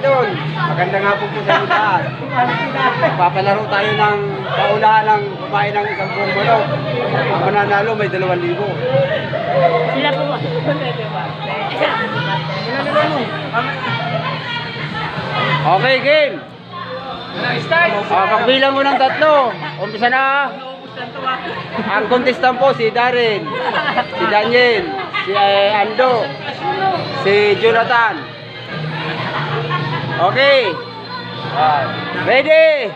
idol. Magandang hapon po sa inyo lahat. Papalaro tayo ng paunahan ng kumain ng isang buong manok. Ang mananalo may 2,000. Sila po. Okay, game. Ah, pagbilang mo ng tatlo. Umpisa na. Ang contestant po si Darren, si Daniel, si eh, Ando, si Jonathan. Okay. Ready?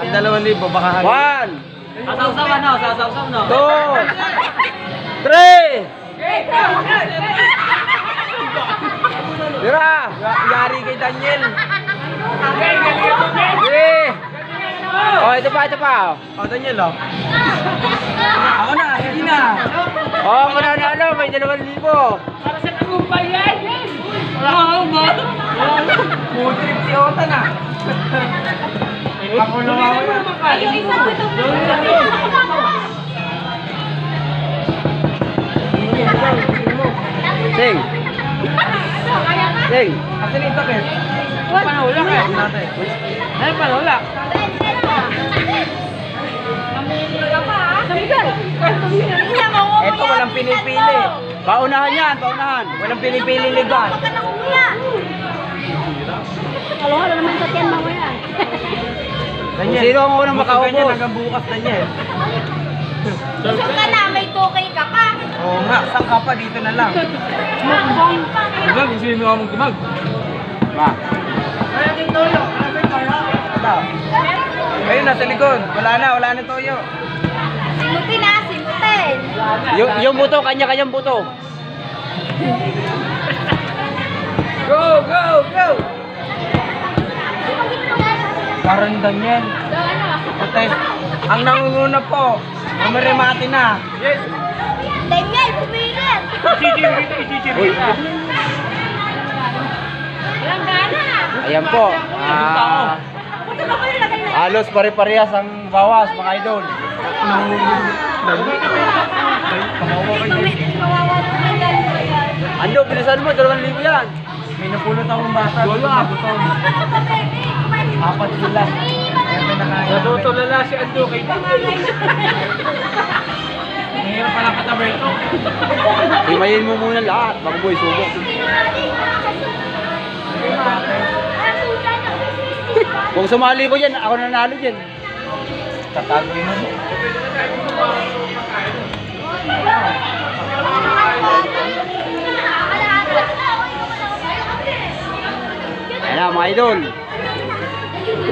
Ang dalawang libo, baka One, Sasaw-saw ano? Sasaw-saw no? two, three. Tira. Yari kay Daniel. Three. Oh, ito pa, ito pa. Oh, Daniel oh. Ako na, sige na. Oh, mananalo, may 2,000. Para sa tagumpay yan. Oo, mo. Food trip si Ota na. Ako na ako na. Sing. Sing. Asan ito Ken? Panahula. Natin. Ay, panahula. Ito, walang pinipili. Paunahan yan, paunahan. Walang pinipili legal. Alo, wala naman sa tiyan mamaya. Daniel. Sino ang unang makaubos? ganyan hanggang bukas, Daniel. Gusto ka na, may tukay ka pa. Oo nga, saan ka pa? Dito na lang. Kumag, gusto mo ako kumag. Ma. Wala. Ayun, nasa likod. Wala na, wala na toyo. Simutin na, simutin. Yung, yung buto, kanya-kanyang buto. Go, go, go! Parang Daniel. Protest. Ang nangunguna po, ang remate na. Daniel, pumilit. Uy, Walang gana. ayan po. Ah, halos pare-parehas ang bawas, mga idol. Ando, bilisan mo, 2,000 yan. May napulot akong bata. Wala. Apat sila. Natutulala si Ando kay Ngayon pala katabi ito. Himayin mo muna lahat, bago mo isubok. Kung sumali ko dyan, ako nanalo dyan. Tatago mo. Ayan na, mga idol.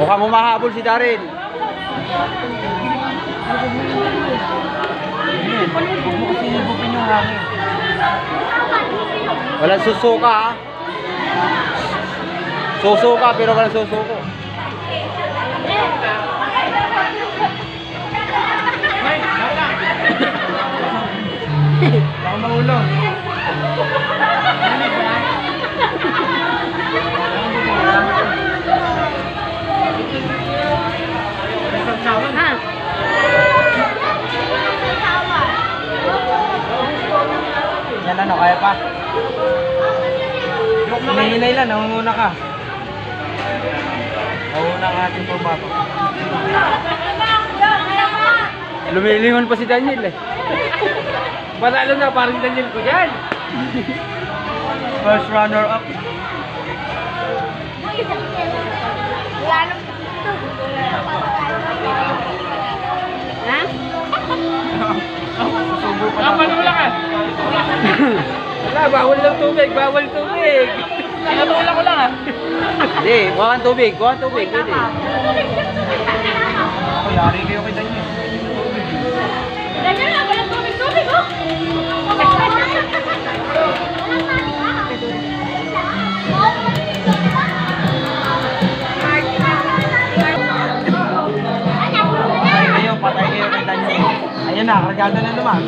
Mukhang humahabol si Darren. Huwag mo kasi higupin yung hangin. Walang susuka ha. Susuka pero walang susuko. Yan ano, kaya pa? Hinahinay lang, nangunguna ka. Nangunguna ka ating pagbato. Lumilingon pa si Daniel eh. Panalo na, parang Daniel ko yan. First runner up. Ha? Susubo pa Ah, panahula ka. Wala, bawal lang tubig, bawal tubig. Tinatulak ko lang ah. Hindi, kuha kang tubig, kuha kang tubig. Pwede. Yari kayo kay Daniel. Daniel, walang tubig-tubig, oh. Patay kayo, Daniel. Ayun na, kargado na naman.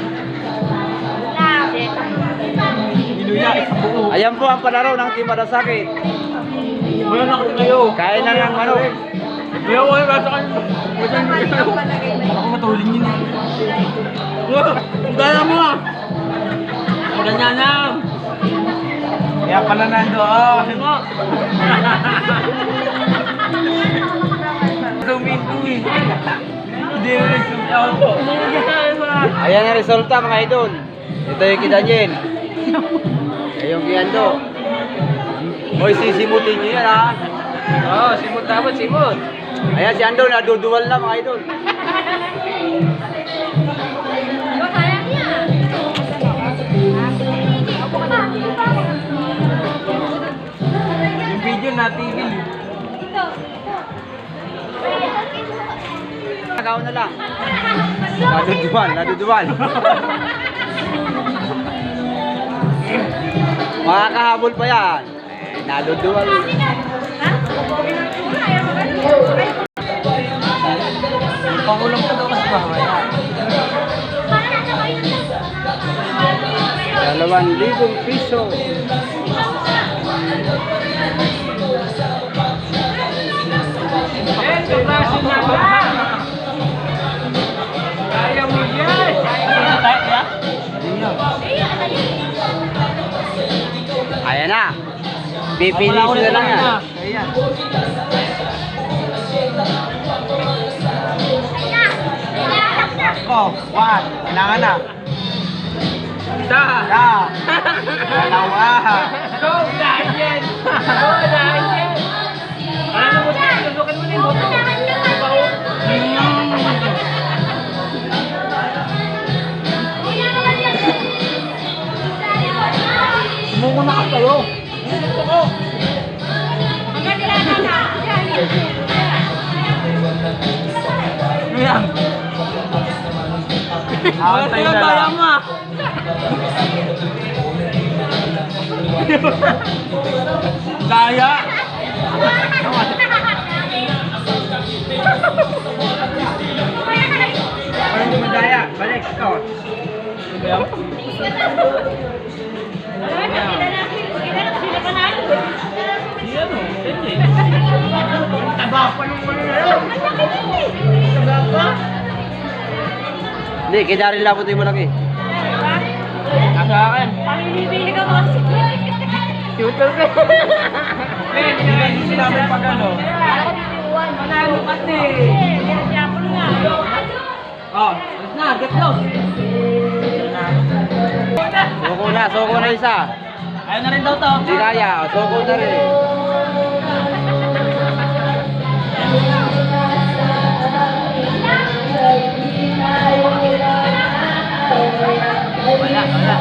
Ayan po ang palaro ng Team Parasakit. Wala na kayo. Kain na ng manok. Wala ko eh, kayo sa kanyo. Ako matulin yun. Eh. Ang gala mo ah. Maganda na. Kaya pala nandoon. Suminto eh. Hindi rin suminto. Ayan ang resulta mga idol. Ito yung kita kidanyel. Daniel. Ayan yung kay Ando. Hoy, sisimutin nyo yan ha. Oo, simot dapat, simot. Ayan si Ando, naduduwal na mga idol. Yung video na TV. Tagaw na lang. Naduduwal, naduduwal. Makakahabol pa yan. Eh, naduduwal. Pangulang pa daw kasi mamaya. Dalawang libong piso. Eh, kaklase na ba? Kaya mo yan. Ayan na. Pipinisin na lang yan. Ayan. Ako, one. Kailangan na. Isa. Da. Dalawa. Go, Daniel! Go, Daniel! Ano mo tayo? Tutukan mo na yung boto. Sumuko na ka kayo. Ayan. Antay na lang. Gaya. Parang hindi madaya. Balik, ikaw. Hindi, kay Daryl lang puti mo lagi. Nasa akin. Tutor ka. Men, hindi sila may pag ano. Manalo kasi. Oh, na, get lost. Suko na, suko na isa. Ayaw na rin daw to. Hindi kaya, suko na rin. Wala, wala.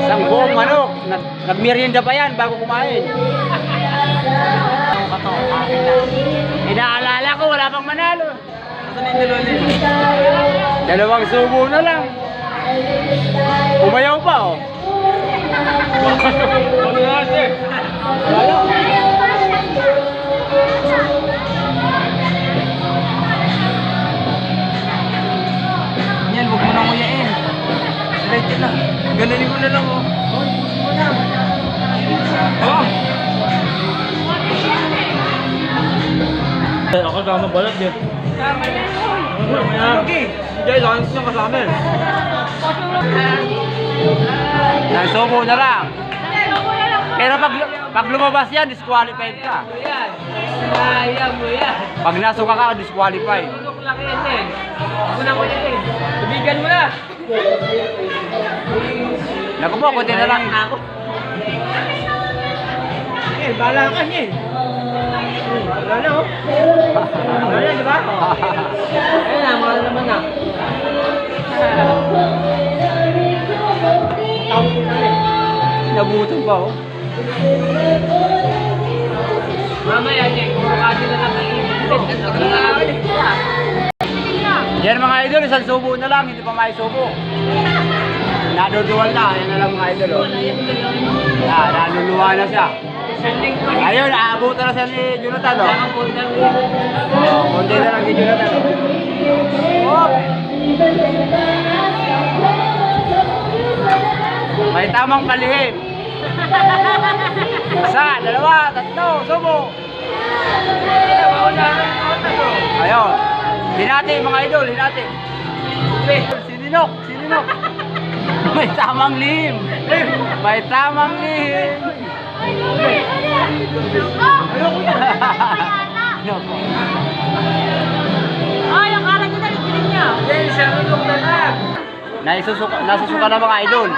Isang buong manok. Nag nagmerienda pa yan bago kumain. Inaalala ko, wala pang manalo. Dalawang subo na lang. Umayaw pa oh. Ano na. Ganunin mo na lang, oh. Oh! Ako sama balat din. Okay. Jay, langit niya kasama eh. Nang subo na lang. Pero pag, pag lumabas yan, disqualified ka. Kaya mo yan. Pag nasuka ka, disqualified. Tulok lang yan din. Ako na ko yan. Tubigan mo na. Naku po, kunti na lang. Ako. Eh, bala ka niya eh. Wala na oh. Wala na, di ba? Ayun na, mahal naman na. Tawag na rin. Nabutong pa oh. Mamaya niya, kumukati na lang ang ibig. Ako. Yan mga idol, isang subo na lang, hindi pa may subo. Naduduwal na, yan na lang mga idol. Oh. Ah, naluluwa na siya. Ayun, aabutan na siya ni Jonathan. Oh. Oh, konti na lang kay Jonathan. Oh. May tamang palihim. Isa, dalawa, tatlo, subo. Ayun. Hinati mga idol, hinati. Sininok, sininok. May tamang lihim. May tamang lihim. Ano po? Ay, akala ko na rin niya. Yes, siya rin yung. Nasusuka, nasusuka na mga idol.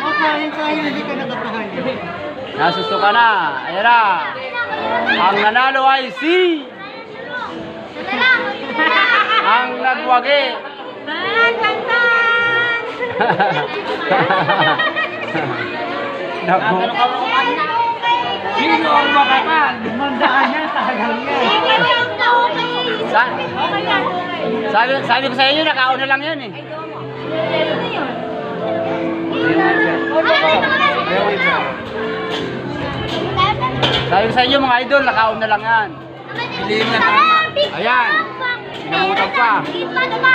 Nasusuka na. Ayan na. Ang nanalo ay si... Ang nagwagi. Ang nagwagi. Naku. Sino ang makakag? Mandaan niya, tagal niya. Sa sabi, sabi ko sa inyo, nakauna lang yun eh. Sabi ko sa inyo mga idol, nakauna lang yan. Piliin na tama. Ayan. Pinautang pa. Pinautang pa.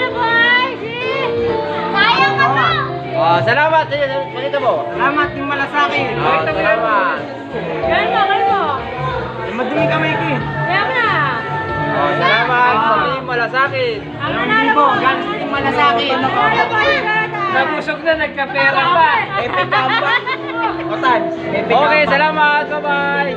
Oh, salamat. Pakita mo. Salamat yung mala sa akin. Oh, salamat. Ganun mo, ganun mo. Madumi ka, Mikey. Kaya na. Oh, salamat. Sabi yung mala sa akin. Ang nanalo mo. Ganun yung mala sa akin. Nabusog na, nagkapera pa. Epic ang? Otan. Okay, salamat. Bye-bye.